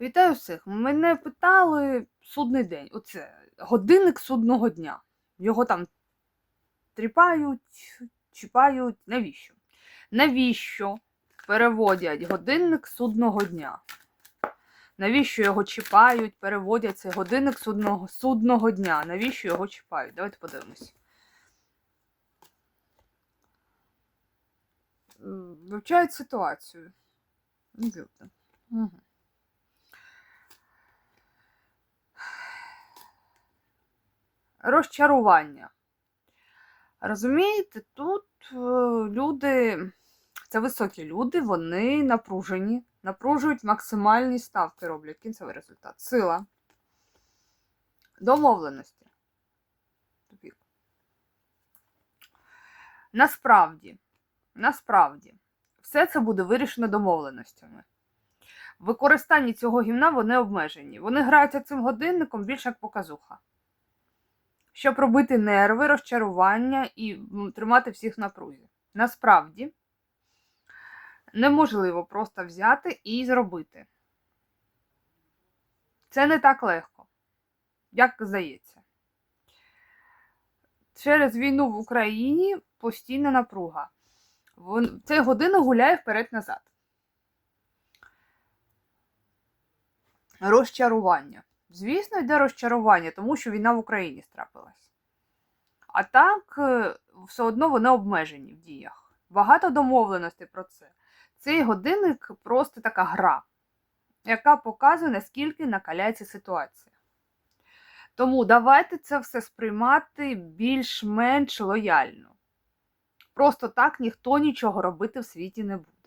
Вітаю всіх. Мене питали судний день. Оце годинник судного дня. Його там тріпають, чіпають. Навіщо? Навіщо переводять годинник судного дня? Навіщо його чіпають, переводять цей годинник судного, судного дня? Навіщо його чіпають? Давайте подивимось. Вивчають ситуацію. Угу. Розчарування. Розумієте, тут е, люди, це високі люди, вони напружені, напружують максимальні ставки, роблять кінцевий результат. Сила. Домовленості. Насправді, насправді, все це буде вирішено домовленостями. В використанні цього гімна вони обмежені. Вони граються цим годинником більше як показуха щоб робити нерви, розчарування і тримати всіх в напрузі. Насправді неможливо просто взяти і зробити. Це не так легко, як здається. Через війну в Україні постійна напруга. Цей година гуляє вперед-назад. Розчарування. Звісно, йде розчарування, тому що війна в Україні страпилась. А так, е, все одно вони обмежені в діях. Багато домовленостей про це. Цей годинник просто така гра, яка показує, наскільки накаляється ситуація. Тому давайте це все сприймати більш-менш лояльно. Просто так ніхто нічого робити в світі не буде.